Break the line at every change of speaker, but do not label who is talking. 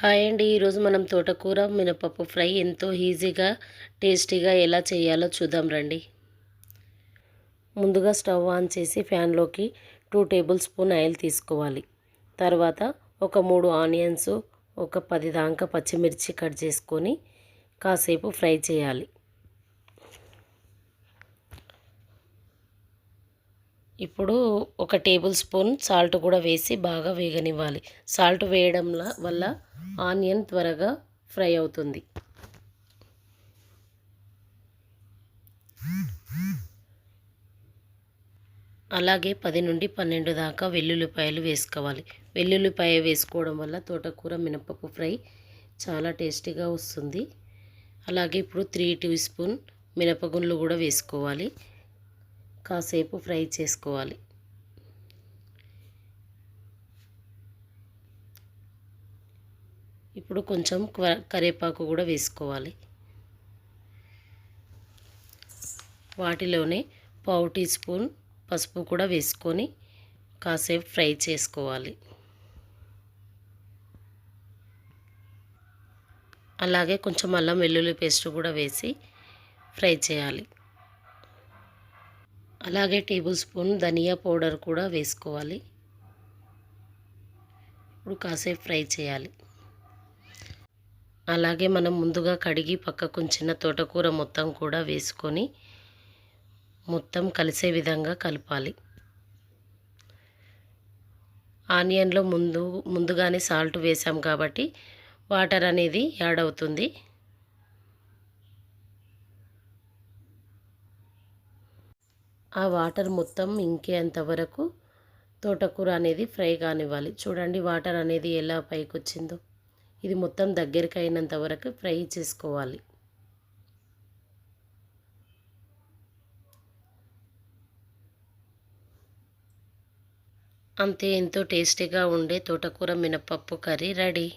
Hi అండి. ఈరోజు మనం తోటకూర మినపప్పు ఫ్రై ఎంతో ఈజీగా టేస్టీగా ఎలా చేయాలో చూద్దాం రండి. ముందుగా స్టవ్ ఆన్ చేసి ఫ్యాన్లోకి టూ టేబుల్ స్పూన్ ఆయిల్ తీసుకోవాలి. తర్వాత ఒక మూడు ఆనియన్స్ ఒక పది దాకా పచ్చిమిర్చి కట్ చేసుకొని కాసేపు ఫ్రై చేయాలి. ఇప్పుడు ఒక టేబుల్ స్పూన్ సాల్ట్ కూడా వేసి బాగా వేగనివ్వాలి. సాల్ట్ వేయడం వల్ల ఆనియన్ త్వరగా ఫ్రై అవుతుంది. అలాగే పది నుండి పన్నెండు దాకా వెల్లుల్లిపాయలు వేసుకోవాలి. వెల్లుల్లిపాయ వేసుకోవడం వల్ల తోటకూర మినపప్పు ఫ్రై చాలా టేస్టీగా వస్తుంది. అలాగే ఇప్పుడు త్రీ టీ స్పూన్ మినపగుండ్లు కూడా వేసుకోవాలి. కాసేపు ఫ్రై చేసుకోవాలి. ఇప్పుడు కొంచెం కరివేపాకు కూడా వేసుకోవాలి. వాటిలోనే పావు టీ స్పూన్ పసుపు కూడా వేసుకొని కాసేపు ఫ్రై చేసుకోవాలి. అలాగే కొంచెం అల్లం వెల్లుల్లి పేస్ట్ కూడా వేసి ఫ్రై చేయాలి. అలాగే టేబుల్ స్పూన్ ధనియా పౌడర్ కూడా వేసుకోవాలి. ఇప్పుడు కాసేపు ఫ్రై చేయాలి. అలాగే మనం ముందుగా కడిగి పక్కకుంచిన తోటకూర మొత్తం కూడా వేసుకొని మొత్తం కలిసే విధంగా కలపాలి. ఆనియన్లో ముందు ముందుగానే సాల్ట్ వేసాం కాబట్టి వాటర్ అనేది యాడ్ అవుతుంది. ఆ వాటర్ మొత్తం ఇంకేంత వరకు తోటకూర అనేది ఫ్రై కానివ్వాలి. చూడండి వాటర్ అనేది ఎలా పైకి వచ్చిందో ఇది మొత్తం దగ్గరికి అయినంత వరకు ఫ్రై చేసుకోవాలి. అంతే ఎంతో టేస్టీగా ఉండే తోటకూర మినపప్పు కర్రీ రెడీ.